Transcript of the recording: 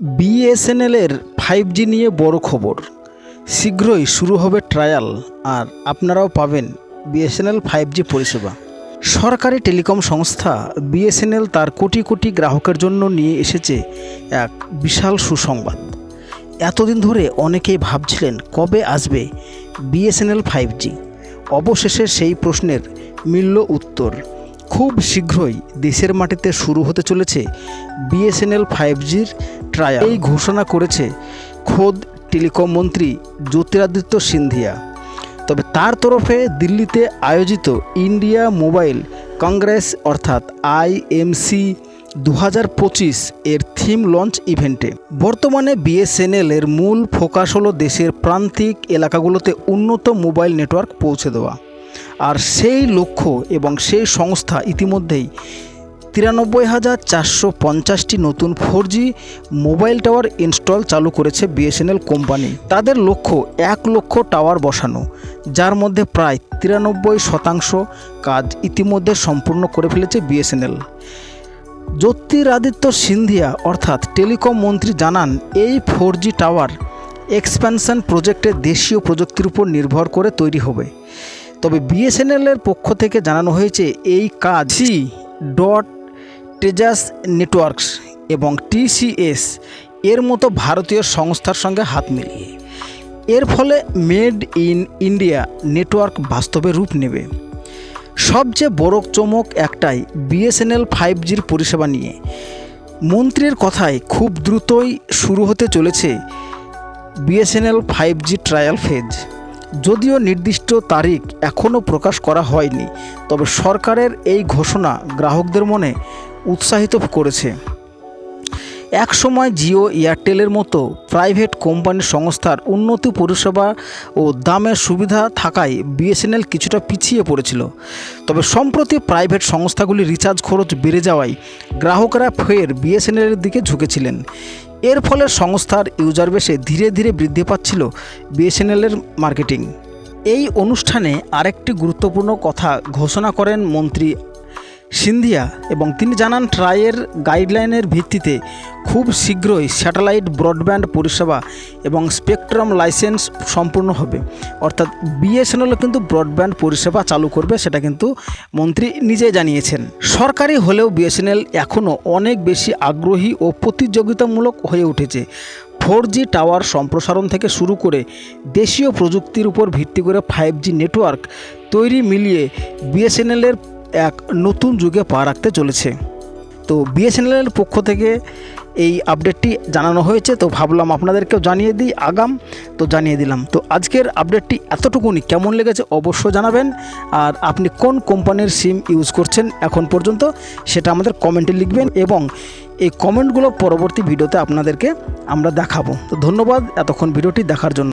বিএসএনএলের five G নিয়ে বড় খবর। শীঘ্রই শুরু হবে ট্রায়াল আর আপনারাও পাবেন বিএসএনএল ফাইভ জি পরিষেবা। সরকারি টেলিকম সংস্থা বিএসএনএল তার কোটি কোটি গ্রাহকের জন্য নিয়ে এসেছে এক বিশাল সুসংবাদ। এতদিন ধরে অনেকেই ভাবছিলেন কবে আসবে বিএসএনএল ফাইভ জি। অবশেষে সেই প্রশ্নের মিলল উত্তর। খুব শীঘ্রই দেশের মাটিতে শুরু হতে চলেছে বিএসএনএল ফাইভ জির ট্রায়াল এই ঘোষণা করেছে খোদ টেলিকম মন্ত্রী জ্যোতিরাদিত্য সিন্ধিয়া। তবে তার তরফে দিল্লিতে আয়োজিত ইন্ডিয়া মোবাইল কংগ্রেস অর্থাৎ আইএমসি দু হাজার পঁচিশ এর থিম লঞ্চ ইভেন্টে। বর্তমানে বিএসএনএল এর মূল ফোকাস হলো দেশের প্রান্তিক এলাকাগুলোতে উন্নত মোবাইল নেটওয়ার্ক পৌঁছে দেওয়া। আর সেই লক্ষ্য এবং সেই সংস্থা ইতিমধ্যেই তিরানব্বই হাজার চারশো পঞ্চাশটি নতুন ফোর মোবাইল টাওয়ার ইনস্টল চালু করেছে বিএসএনএল কোম্পানি। তাদের লক্ষ্য এক লক্ষ টাওয়ার বসানো, যার মধ্যে প্রায় তিরানব্বই শতাংশ কাজ ইতিমধ্যে সম্পূর্ণ করে ফেলেছে বিএসএনএল। জ্যোতিরাদিত্য সিন্ধিয়া অর্থাৎ টেলিকম মন্ত্রী জানান, এই ফোর টাওয়ার এক্সপ্যানশন প্রজেক্টে দেশীয় প্রযুক্তির উপর নির্ভর করে তৈরি হবে। তবে বিএসএনএলের পক্ষ থেকে জানানো হয়েছে এই কাজ সি ডট টেজাস নেটওয়ার্কস এবং টিসিএস এর মতো ভারতীয় সংস্থার সঙ্গে হাত মিলিয়ে। এর ফলে মেড ইন ইন্ডিয়া নেটওয়ার্ক বাস্তবে রূপ নেবে। সবচেয়ে বড় চমক একটাই বিএসএনএল ফাইভ জির পরিষেবা নিয়ে। মন্ত্রীর কথায় খুব দ্রুতই শুরু হতে চলেছে BSNL five G trial phase যদিও নির্দিষ্ট তারিখ এখনও প্রকাশ করা হয়নি, তবে সরকারের এই ঘোষণা গ্রাহকদের মনে উৎসাহিত করেছে। এক সময় জিও এয়ারটেলের মতো প্রাইভেট কোম্পানি সংস্থার উন্নতি পরিষেবা ও দামের সুবিধা থাকায় বিএসএনএল কিছুটা পিছিয়ে পড়েছিল। তবে সম্প্রতি প্রাইভেট সংস্থাগুলি রিচার্জ খরচ বেড়ে যাওয়ায় গ্রাহকরা ফের বিএসএনএলের দিকে ঝুঁকেছিলেন। এর ফলে সংস্থার ইউজার বেসে ধীরে ধীরে বৃদ্ধি পাচ্ছিল বিএসএনএলের মার্কেটিং এই অনুষ্ঠানে আরেকটি গুরুত্বপূর্ণ কথা ঘোষণা করেন মন্ত্রী সিন্ধিয়া এবং তিনি জানান ট্রায়ের গাইডলাইনের ভিত্তিতে খুব শীঘ্রই স্যাটেলাইট ব্রডব্যান্ড পরিষেবা এবং স্পেকট্রাম লাইসেন্স সম্পূর্ণ হবে। অর্থাৎ বিএসএনএলও কিন্তু ব্রডব্যান্ড পরিষেবা চালু করবে সেটা কিন্তু মন্ত্রী নিজে জানিয়েছেন। সরকারি হলেও বিএসএনএল এখনও অনেক বেশি আগ্রহী ও প্রতিযোগিতামূলক হয়ে উঠেছে। ফোর টাওয়ার সম্প্রসারণ থেকে শুরু করে দেশীয় প্রযুক্তির উপর ভিত্তি করে ফাইভ নেটওয়ার্ক তৈরি মিলিয়ে বিএসএনএলের এক নতুন যুগে পা রাখতে চলেছে। তো বিএসএনএলের পক্ষ থেকে এই আপডেটটি জানানো হয়েছে। তো ভাবলাম আপনাদেরকেও জানিয়ে দিই, আগাম তো জানিয়ে দিলাম। তো আজকের আপডেটটি এতটুকুনি। কেমন লেগেছে অবশ্যই জানাবেন। আর আপনি কোন কোম্পানির সিম ইউজ করছেন এখন পর্যন্ত সেটা আমাদের কমেন্টে লিখবেন এবং এই কমেন্টগুলো পরবর্তী ভিডিওতে আপনাদেরকে আমরা দেখাবো। তো ধন্যবাদ এতক্ষণ ভিডিওটি দেখার জন্য।